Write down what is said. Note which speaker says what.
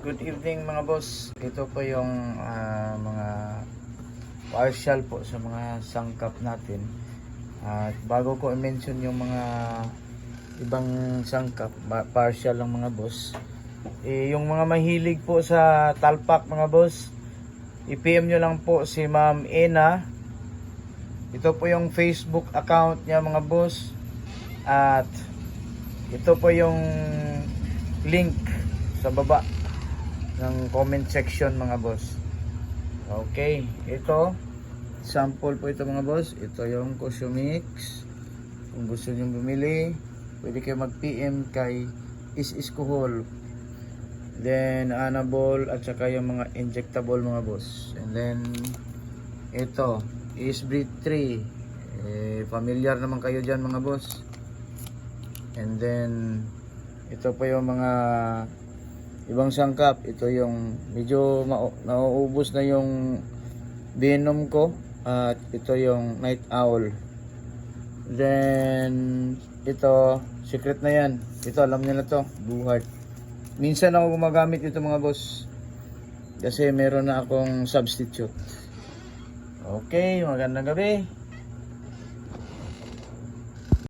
Speaker 1: Good evening mga boss. Ito po yung ah, mga partial po sa mga sangkap natin. At bago ko i-mention yung mga ibang sangkap, partial lang mga boss. Eh, yung mga mahilig po sa talpak mga boss, i-PM nyo lang po si Ma'am Ena. Ito po yung Facebook account niya mga boss. At ito po yung link sa baba ng comment section mga boss. Okay, ito sample po ito mga boss. Ito yung Cosmix. Kung gusto niyo bumili, pwede kayo mag-PM kay Is Iskuhol. Then Anabol at saka yung mga injectable mga boss. And then ito is Breed 3. Eh, familiar naman kayo dyan mga boss. And then ito pa yung mga ibang sangkap. Ito yung medyo nauubos na yung venom ko at ito yung night owl. Then ito secret na yan. Ito alam niyo na to, buhat. Minsan ako gumagamit ito mga boss. Kasi meron na akong substitute. Okay, magandang gabi.